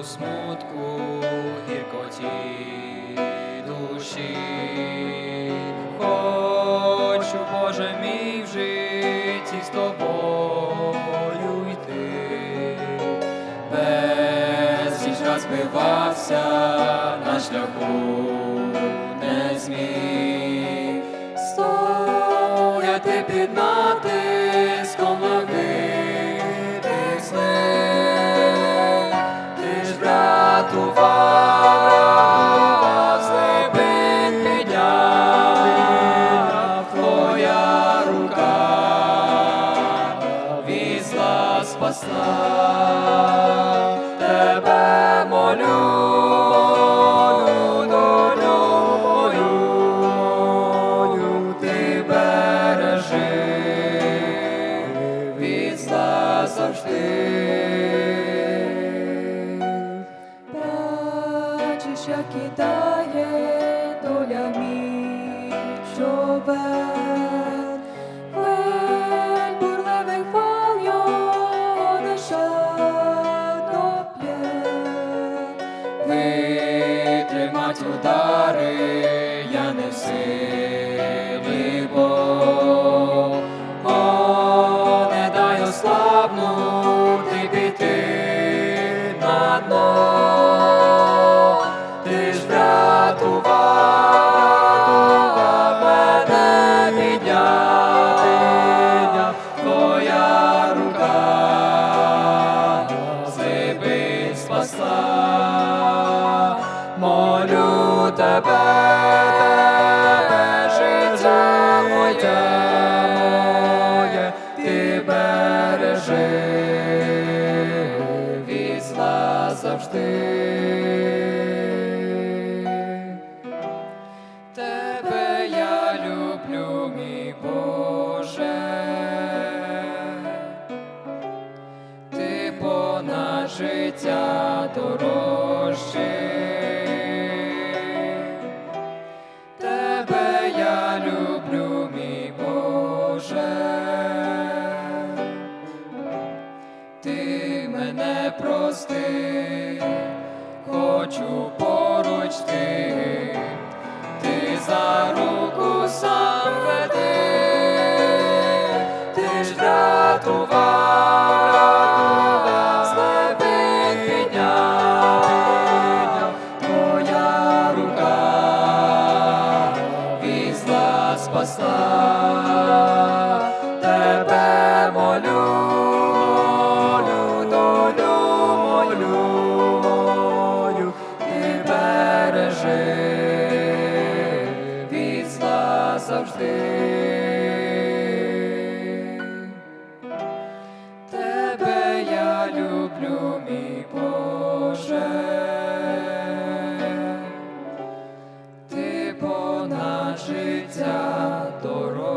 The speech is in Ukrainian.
у смутку, гіркоті душі. Хочу, Боже мій, в житті з тобою йти. Безліч розбивався на шляху, не зміг стояти під натиском нагитих візла тебе молю, долю мою, ти бережи, візла завжди. Бачиш, як кидає доля мій човен, тебе, життя моє, моє, ти бережи, від зла завжди. Тебе я люблю, мій Боже, ти понад життя дорожчий. Мене прости, хочу поруч ти, ти за руку сам веди, ти ж врятував, Тебе я люблю, мій Боже, ти понад життя дорога.